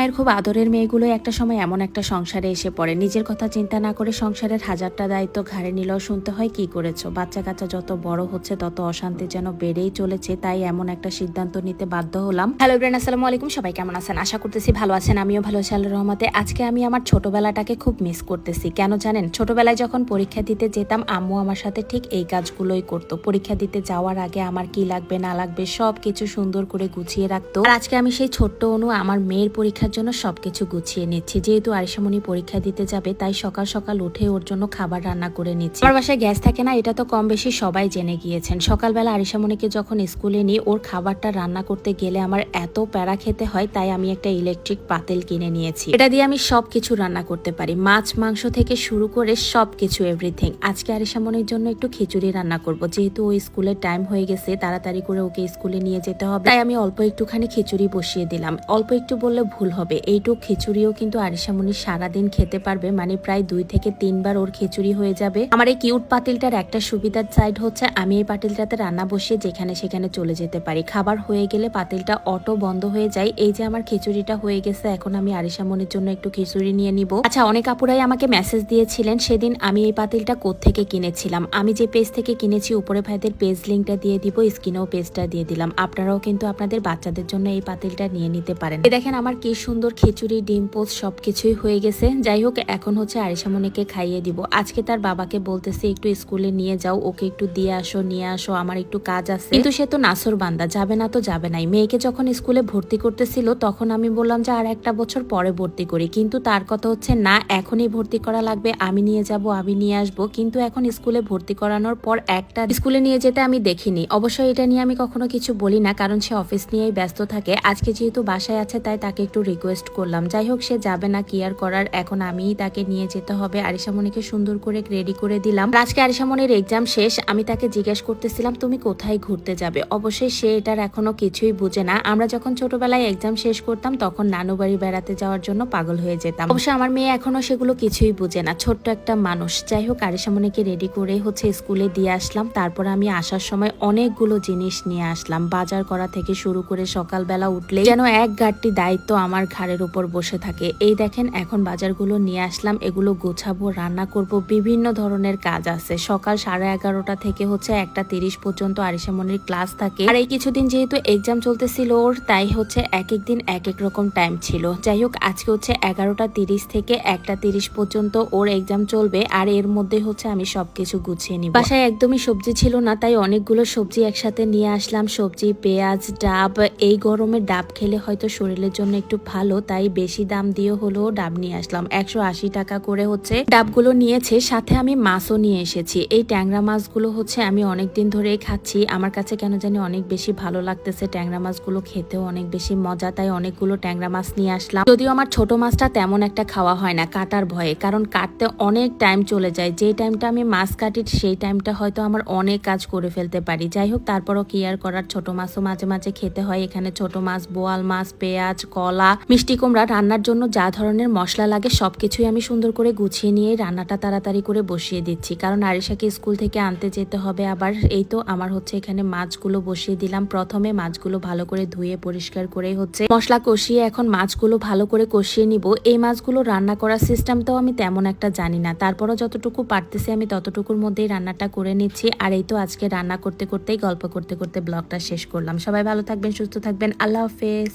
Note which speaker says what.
Speaker 1: মায়ের খুব আদরের মেয়েগুলো একটা সময় এমন একটা সংসারে এসে পড়ে। নিজের কথা চিন্তা না করে সংসারের হাজারটা দায়িত্ব ঘাড়ে নিলেও শুনতে হয়, কি করেছ? বাচ্চা কাচ্চা যত বড় হচ্ছে, তত অশান্তি যেন বেড়েই চলেছে। তাই এমন একটা সিদ্ধান্ত নিতে বাধ্য হলাম। হ্যালো ব্রেন আসসালামু আলাইকুম। সবাই কেমন আছেন? আশা করতেছি ভালো আছেন। আমিও ভালো আছি আল্লাহর রহমতে। আজকে আমি আমার ছোটবেলাটাকে খুব মিস করতেছি। কেন জানেন? ছোটবেলায় যখন পরীক্ষা দিতে যেতাম, আম্মু আমার সাথে ঠিক এই কাজগুলোই করতো। পরীক্ষা দিতে যাওয়ার আগে আমার কি লাগবে, না লাগবে সব কিছু সুন্দর করে গুছিয়ে রাখতো। আজকে আমি সেই ছোট্ট অনু আমার মেয়ের পরীক্ষার জন্য সবকিছু গুছিয়ে নিচ্ছি। যেহেতু আরিসামণি পরীক্ষা দিতে যাবে, তাই সকাল সকাল উঠে ওর জন্য খাবার রান্না করে নিচ্ছি। আমার বাসায় গ্যাস থাকে না, এটা তো কম বেশি সবাই জেনে গিয়েছেন। সকালবেলা আরিসামণিকে যখন স্কুলে নিই, ওর খাবারটা রান্না করতে গেলে আমার এত প্যারা খেতে হয়, তাই আমি একটা ইলেকট্রিক পাতেল কিনে নিয়েছি। এটা দিয়ে আমি সব কিছু রান্না করতে পারি। মাছ, মাংস থেকে শুরু করে সব কিছু এভরিথিং আজকে আরিসামণির জন্য একটু খিচুড়ি রান্না করব। যেহেতু ওই স্কুলের টাইম হয়ে গেছে, তাড়াতাড়ি করে ওকে স্কুলে নিয়ে যেতে হবে। তাই আমি অল্প একটুখানি খিচুড়ি বসিয়ে দিলাম। অল্প একটু বললে ভুল হবে। এইটুক খিচুড়িও কিন্তু আরিসামণি সারাদিন খেতে পারবে। মানে প্রায় দুই থেকে তিনবার ওর খিচুড়ি হয়ে যাবে। আমার এই কিউট পাতিলটার একটা সুবিধার সাইড হচ্ছে, আমি এই পাতিলটাতে রান্না বসিয়ে যেখানে সেখানে চলে যেতে পারি। খাবার হয়ে গেলে পাতিলটা অটো বন্ধ হয়ে যায়। এই যে আমার খিচুড়িটা হয়ে গেছে, এখন আমি আরিসামণির জন্য একটু খিচুড়ি নিয়ে নিব। আচ্ছা অনেক আপুরাই আমাকে মেসেজ দিয়েছিলেন, সেদিন আমি এই পাতিলটা থেকে কিনেছিলাম। আমি যে পেজ থেকে কিনেছি, উপরে ভাইদের পেজ লিঙ্কটা দিয়ে দিব স্ক্রিনেও পেজটা দিয়ে দিলাম। আপনারাও কিন্তু আপনাদের বাচ্চাদের জন্য এই পাতিলটা নিয়ে নিতে পারেন। দেখেন আমার কি সুন্দর খিচুড়ি, ডিম পোস্ট সবকিছুই হয়ে গেছে। যাই হোক, এখন হচ্ছে আরিসামনিকে খাইয়ে দিব। আজকে তার বাবাকে বলতেছে, একটু স্কুলে নিয়ে যাও, ওকে একটু দিয়ে আসো, নিয়ে আসো, আমার একটু কাজ আছে। কিন্তু সে তো নাসর বান্দা, যাবে না তো যাবে নাই মেয়েকে যখন স্কুলে ভর্তি করতেছিল, তখন আমি বললাম যে, আর একটা বছর পরে ভর্তি করি। কিন্তু তার কথা হচ্ছে, না, এখনই ভর্তি করা লাগবে, আমি নিয়ে যাব, আমি নিয়ে আসব। কিন্তু এখন স্কুলে ভর্তি করানোর পর একটা স্কুলে নিয়ে যেতে আমি দেখিনি। অবশ্যই এটা নিয়ে আমি কখনো কিছু বলি না, কারণ সে অফিস নিয়েই ব্যস্ত থাকে। আজকে যেহেতু বাসায় আছে, তাই তাকে একটু রিকোয়েস্ট করলাম। যাই হোক সে যাবে না, কি আর করার? এখন আমিই তাকে নিয়ে যেতে হবে। আরিসামণিকে সুন্দর করে রেডি করে দিলাম। আজকে আরিসামণির এক্সাম শেষ, আমি তাকে জিজ্ঞেস করতেছিলাম, তুমি কোথায় ঘুরতে যাবে? অবশ্যই সে এটার এখনও কিছুই বুঝে না। আমরা যখন ছোটবেলায় এক্সাম শেষ করতাম, তখন নানু বাড়ি বেড়াতে যাওয়ার জন্য পাগল হয়ে যেতাম। অবশ্য আমার মেয়ে এখনও সেগুলো কিছুই বুঝে না। ছোট্ট একটা মানুষ। যাই হোক আরিসামণিকে রেডি করে হচ্ছে স্কুলে দিয়ে আসলাম। তারপর আমি আসার সময় অনেকগুলো জিনিস নিয়ে আসলাম। বাজার করা থেকে শুরু করে সকালবেলা উঠলে যেন এক গাড়টি দায়িত্ব আমার ঘাড়ের উপর বসে থাকে। এই দেখেন, এখন বাজারগুলো নিয়ে আসলাম, এগুলো গোছাবো, রান্না করব, বিভিন্ন ধরনের কাজ আছে। সকাল সাড়ে এগারোটা থেকে হচ্ছে একটা তিরিশ পর্যন্ত আরিসামনির ক্লাস থাকে। আর এই কিছুদিন যেহেতু এক্সাম চলতেছিল ওর, তাই হচ্ছে এক এক দিন এক এক রকম টাইম ছিল। যাই হোক, আজকে হচ্ছে এগারোটা তিরিশ থেকে একটা তিরিশ পর্যন্ত ওর এক্সাম চলবে, আর এর মধ্যে হচ্ছে আমি সবকিছু গুছিয়ে নিব। বাসায় একদমই সবজি ছিল না, তাই অনেকগুলো সবজি একসাথে নিয়ে আসলাম। সবজি, পেঁয়াজ, ডাব, এই গরমে ডাব খেলে হয়তো শরীরের জন্য একটু ভালো তাই বেশি দাম দিয়ে হলেও ডাব নিয়ে আসলাম। একশো আশি টাকা করে হচ্ছে ডাবগুলো নিয়েছে। সাথে আমি মাছও নিয়ে এসেছি। এই ট্যাংরা মাছগুলো হচ্ছে আমি অনেক দিন ধরেই খাচ্ছি। আমার কাছে কেন জানি অনেক বেশি ভালো লাগতেছে ট্যাংরা মাছগুলো খেতেও, অনেক বেশি মজা, তাই অনেকগুলো ট্যাংরা মাছ নিয়ে আসলাম। যদিও আমার ছোট মাছটা তেমন একটা খাওয়া হয় না, কাটার ভয়ে, কারণ কাটতে অনেক টাইম চলে যায়। যে টাইমটা আমি মাছ কাটি, সেই টাইমটা হয়তো আমার অনেক কাজ করে ফেলতে পারি। যাই হোক, তারপরও কি আর করার? ছোট মাছও মাঝে মাঝে খেতে হয়। এখানে ছোট মাছ, বোয়াল মাছ, পেঁয়াজ, কলা মিষ্টি কুমড়া রান্নার জন্য যা ধরনের মশলা লাগে সবকিছুই আমি সুন্দর করে গুছিয়ে নিয়ে রান্নাটা তাড়াতাড়ি করে বসিয়ে দিচ্ছি। কারণ আরিশাকে স্কুল থেকে আনতে যেতে হবে আবার এই তো আমার হচ্ছে এখানে মাছগুলো বসিয়ে দিলাম। প্রথমে মাছগুলো ভালো করে ধুয়ে পরিষ্কার করে হচ্ছে মশলা কষিয়ে এখন মাছগুলো ভালো করে কষিয়ে নিব। এই মাছগুলো রান্না করার সিস্টেমটাও আমি তেমন একটা জানি না। তারপরও যতটুকু পারতেছি আমি ততটুকুর মধ্যেই রান্নাটা করে নিচ্ছি। আর এই তো আজকে রান্না করতে করতেই, গল্প করতে করতে ব্লগটা শেষ করলাম। সবাই ভালো থাকবেন, সুস্থ থাকবেন। আল্লাহ হাফেজ।